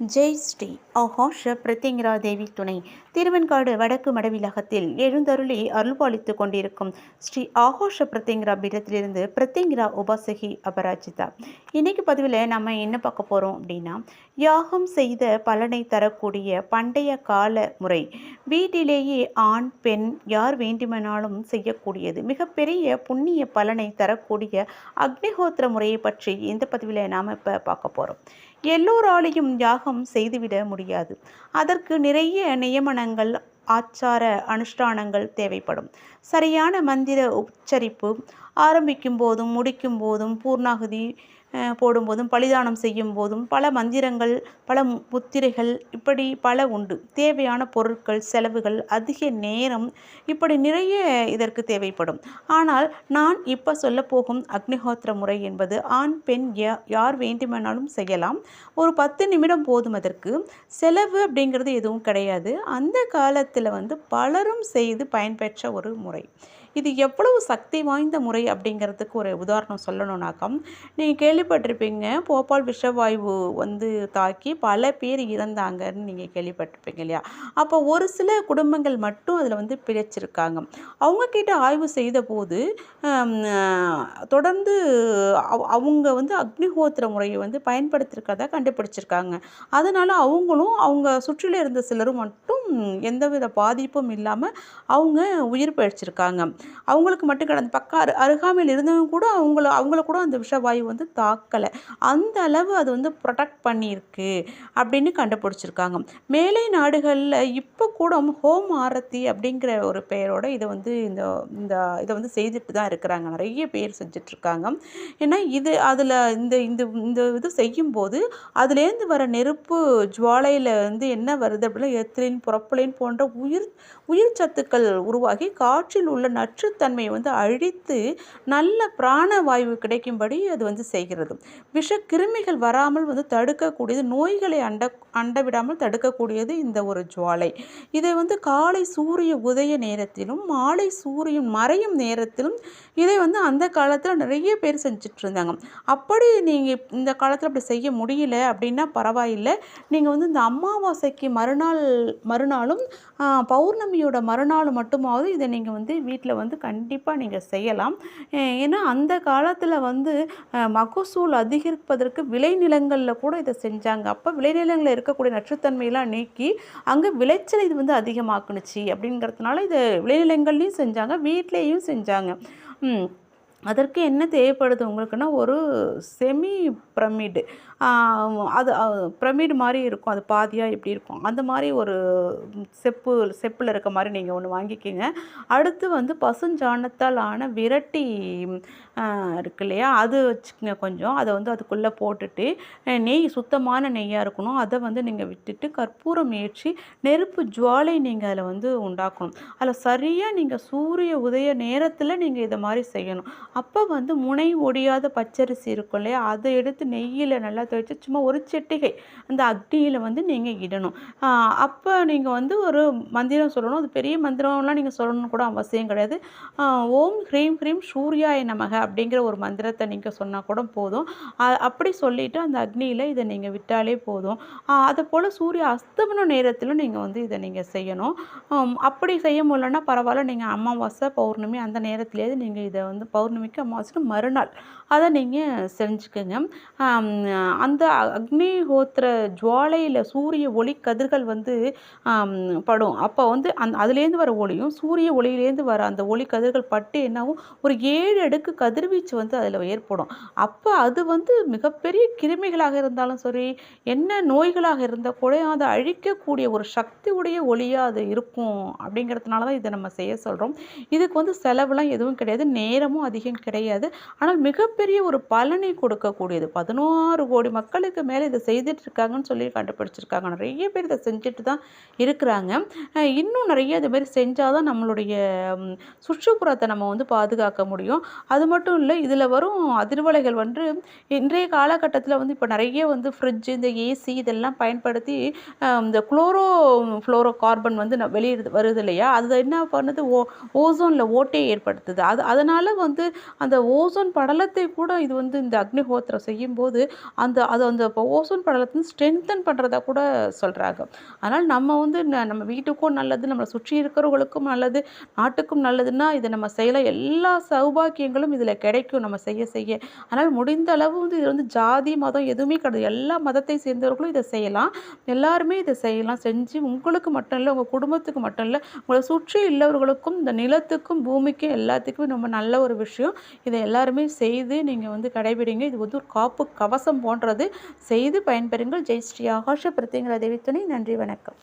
ஜெய் ஸ்ரீ. அஹாஷ பிரத்யங்கிரா தேவி துணை. திருவெண்காடு வடக்கு மடவிலகத்தில் எழுந்தருளி அருள்பாலித்துக் கொண்டிருக்கும் ஸ்ரீ ஆகோஷ பிரத்யங்கிரா பீடத்திலிருந்து பிரத்யங்கிரா உபாசகி அபராஜிதா. இன்னைக்கு பதிவில் நம்ம என்ன பார்க்க போகிறோம் அப்படின்னா யாகம் செய்த பலனை தரக்கூடிய பண்டைய கால முறை. வீட்டிலேயே ஆண் பெண் யார் வேண்டுமானாலும் செய்யக்கூடியது. மிகப்பெரிய புண்ணிய பலனை தரக்கூடிய அக்னிஹோத்திர முறையை பற்றி இந்த பதிவில் நாம் இப்போ பார்க்க போகிறோம் எல்லோராலையும் யாகம் செய்துவிட முடியாது. அதற்கு நிறைய நியமனங்கள் ஆச்சார அனுஷ்டானங்கள் தேவைப்படும். சரியான மந்திர உச்சரிப்பு ஆரம்பிக்கும் போதும் முடிக்கும் போதும் பூர்ணாகுதி போடும்போதும் பலிதானம் செய்யும் போதும் பல மந்திரங்கள் பல முத்திரைகள் இப்படி பல உண்டு. தேவையான பொருட்கள் செலவுகள் அதிக நேரம் இப்படி நிறைய இதற்கு தேவைப்படும். ஆனால் நான் இப்போ சொல்ல போகும் அக்னிஹோத்திர முறை என்பது ஆண் பெண் யா- யார் வேண்டுமானாலும் செய்யலாம். ஒரு பத்து நிமிடம் போதும் அதற்கு. செலவு அப்படிங்கிறது எதுவும் கிடையாது. அந்த காலத்தில் வந்து பலரும் செய்து பயன்பெற்ற ஒரு முறை. இது எவ்வளவு சக்தி வாய்ந்த முறை அப்படிங்கிறதுக்கு ஒரு உதாரணம் சொல்லணும்னாக்கா நீங்கள் கேள்விப்பட்டிருப்பீங்க போபால் விஷவாயு வந்து தாக்கி பல பேர் இறந்தாங்கன்னு நீங்கள் கேள்விப்பட்டிருப்பீங்க இல்லையா? அப்போ ஒரு சில குடும்பங்கள் மட்டும் அதில் வந்து பிழைச்சிருக்காங்க. அவங்க கிட்ட ஆய்வு செய்த போது தொடர்ந்து அவங்க வந்து அக்னிஹோத்திர முறையை வந்து பயன்படுத்திருக்கதா கண்டுபிடிச்சிருக்காங்க. அதனால் அவங்களும் அவங்க சுற்றில இருந்த சிலரும் மட்டும் எந்தவித பாதிப்பும் இல்லாமல் அவங்க உயிர் பிழைச்சிருக்காங்க. அவங்களுக்கு மட்டும் கிடையாது. பக்க அரு அருகாமையில் இருந்தவங்க கூட அவங்கள அவங்கள கூட அந்த விஷவாயு வந்து தாக்கலை. அந்த அளவு அது வந்து ப்ரொடெக்ட் பண்ணியிருக்கு அப்படின்னு கண்டுபிடிச்சிருக்காங்க. மேலை நாடுகளில் இப்போ கூட ஹோம் ஆரத்தி அப்படிங்கிற ஒரு பெயரோட இதை வந்து இந்த இந்த இதை வந்து செய்துட்டு தான் இருக்கிறாங்க. நிறைய பேர் செஞ்சிட்ருக்காங்க. ஏன்னா இது அதில் இந்த இந்த இந்த இது செய்யும்போது அதுலேருந்து வர நெருப்பு ஜுவாலையில் வந்து என்ன வருது அப்படின்னா எத்திலின் புறப்புலின் போன்ற உயிர் உயிர் சத்துக்கள் உருவாகி காற்றில் உள்ள நச்சுத்தன்மையை வந்து அழித்து நல்ல பிராணவாயு கிடைக்கும்படி அது வந்து செய்கிறது. விஷ கிருமிகள் வராமல் வந்து தடுக்கக்கூடியது நோய்களை அண்ட அண்ட விடாமல் தடுக்கக்கூடியது இந்த ஒரு ஜுவாலை. இதை வந்து காலை சூரிய உதய நேரத்திலும் மாலை சூரியன் மறையும் நேரத்திலும் இதை வந்து அந்த காலத்தில் நிறைய பேர் செஞ்சிட்டு இருந்தாங்க அப்படி நீங்கள் இந்த காலத்தில் அப்படி செய்ய முடியல அப்படின்னா பரவாயில்லை. நீங்கள் வந்து இந்த அமாவாசைக்கு மறுநாள் மறுநாளும் பௌர்ணமியோட மறுநாள் மட்டுமாவது இதை நீங்கள் வந்து வீட்டில் வந்து கண்டிப்பாக நீங்கள் செய்யலாம். ஏன்னா அந்த காலத்தில் வந்து மகசூல் அதிகரிப்பதற்கு விளைநிலங்களில் கூட இதை செஞ்சாங்க. அப்போ விளைநிலங்களில் இருக்கக்கூடிய நச்சுத்தன்மையெல்லாம் நீக்கி அங்கே விளைச்சல் இது வந்து அதிகமாக்குனுச்சு அப்படிங்கிறதுனால இதை விளைநிலங்கள்லையும் செஞ்சாங்க வீட்லேயும் செஞ்சாங்க. அதற்கு என்ன தேவைப்படுது உங்களுக்குன்னா ஒரு செமி பிரமிடு அது பிரமிடு மாதிரி இருக்கும். அது பாதியாக இப்படி இருக்கும்? அந்த மாதிரி ஒரு செப்பு செப்பில் இருக்க மாதிரி நீங்கள் ஒன்று வாங்கிக்கிங்க. அடுத்து வந்து பசுஞ்சாணத்தால் ஆன விரட்டி இருக்கு இல்லையா? அது வச்சுக்கோங்க கொஞ்சம். அதை வந்து அதுக்குள்ளே போட்டுட்டு நெய் சுத்தமான நெய்யாக இருக்கணும். அதை வந்து நீங்கள் விட்டுட்டு கற்பூரம் ஏற்றி நெருப்பு ஜுவாலை நீங்கள் அதில் வந்து உண்டாக்கணும். அதில் சரியாக நீங்கள் சூரிய உதய நேரத்தில் நீங்கள் இதை மாதிரி செய்யணும். அப்போ வந்து முனை ஒடியாத பச்சரிசி இருக்கும் இல்லையா? அதை எடுத்து நெய்யில் நல்லா வச்சு சும்மா ஒரு செட்டிகை அந்த அக்னியில் வந்து நீங்கள் இடணும். அப்போ நீங்கள் வந்து ஒரு மந்திரம் சொல்லணும். அது பெரிய மந்திரம்லாம் நீங்கள் சொல்லணும்னு கூட அவசியம் கிடையாது. ஓம் ஹ்ரீம் ஹ்ரீம் சூர்யாய நமக அப்படிங்கிற ஒரு மந்திரத்தை நீங்கள் சொன்னால் கூட போதும். அப்படி சொல்லிவிட்டு அந்த அக்னியில் இதை நீங்கள் விட்டாலே போதும். அதை அது போல் சூரிய அஸ்தமன நேரத்திலும் நீங்கள் வந்து இதை நீங்கள் செய்யணும். அப்படி செய்ய முடியலன்னா பரவாயில்ல. நீங்கள் அமாவாசை பௌர்ணமி அந்த நேரத்திலேயே நீங்கள் இதை வந்து பௌர்ணமிக்கு அமாவாசைக்கு மறுநாள். அதை நீங்கள் செஞ்சுக்கோங்க. அந்த அக்னிஹோத்திர ஜுவாலையில் சூரிய ஒளி கதிர்கள் வந்து படும். அப்போ வந்து அந் அதுலேருந்து வர ஒளியும் சூரிய ஒளியிலேருந்து வர அந்த ஒளி கதிர்கள் பட்டு என்னாகும் ஒரு ஏழு அடுக்கு கதிர்வீச்சு வந்து அதில் ஏற்படும். அப்போ அது வந்து மிகப்பெரிய கிருமிகளாக இருந்தாலும் சரி என்ன நோய்களாக இருந்தால் கூட அதை அழிக்கக்கூடிய ஒரு சக்தி உடைய ஒளியாக அது இருக்கும் அப்படிங்கிறதுனால தான் இதை நம்ம செய்ய சொல்கிறோம் இதுக்கு வந்து செலவுலாம் எதுவும் கிடையாது நேரமும் அதிகம் கிடையாது. ஆனால் மிகப்பெரிய ஒரு பலனை கொடுக்கக்கூடியது பதினோரு கோடி மக்களுக்கு மேலே இதை செய்துட்டு இருக்காங்கன்னு சொல்லி கண்டுபிடிச்சிருக்காங்க. நிறைய பேர் இதை செஞ்சுட்டு தான் இருக்கிறாங்க. இன்னும் நிறைய இது மாதிரி செஞ்சால் தான் நம்மளுடைய சுற்றுப்புறத்தை நம்ம வந்து பாதுகாக்க முடியும். அது மட்டும் இல்லை இதில் வரும் அதிர்வலைகள் வந்து இன்றைய காலகட்டத்தில் வந்து இப்போ நிறைய வந்து ஃப்ரிட்ஜு இந்த ஏசி இதெல்லாம் பயன்படுத்தி இந்த குளோரோ ஃப்ளோரோ கார்பன் வந்து ந- வெளியிடுது வருது இல்லையா? அது என்ன பண்ணுது? ஓ ஓசோனில் ஓட்டையை ஏற்படுத்துது. அது அதனால் வந்து அந்த ஓசோன் படலத்தை கூட இது வந்து இந்த அக்னிஹோத்திரம் செய்யும்போது அந்த அது அது அந்த ஓசோன் படலத்தை ஸ்ட்ரென்தன் பண்ணுறதா கூட சொல்கிறாங்க அதனால் நம்ம வந்து ந நம்ம வீட்டுக்கும் நல்லது நம்மளை சுற்றி இருக்கிறவங்களுக்கும் நல்லது நாட்டுக்கும் நல்லதுன்னா இதை நம்ம செய்யலாம். எல்லா சௌபாக்கியங்களும் இதில் கிடைக்கும் நம்ம செய்ய செய்ய. அதனால் முடிந்த அளவு வந்து இது வந்து ஜாதி மதம் எதுவுமே கிடையாது. எல்லா மதத்தை சேர்ந்தவர்களும் இதை செய்யலாம். எல்லாருமே இதை செய்யலாம். செஞ்சு உங்களுக்கு மட்டும் இல்லை உங்கள் குடும்பத்துக்கு மட்டும் இல்லை உங்களை சுற்றி உள்ளவர்களுக்கும் இந்த நிலத்துக்கும் பூமிக்கும் எல்லாத்துக்குமே ரொம்ப நல்ல ஒரு விஷயம். இதை எல்லாருமே செய்து நீங்கள் வந்து கடைபிடிங்க. இது வந்து ஒரு காப்பு கவசம் போன்ற போன்றது செய்து பயன்பெறுங்கள். ஜெய் ஸ்ரீ ஆகாஷ பிரத்யங்கர தேவி துணை. நன்றி வணக்கம்.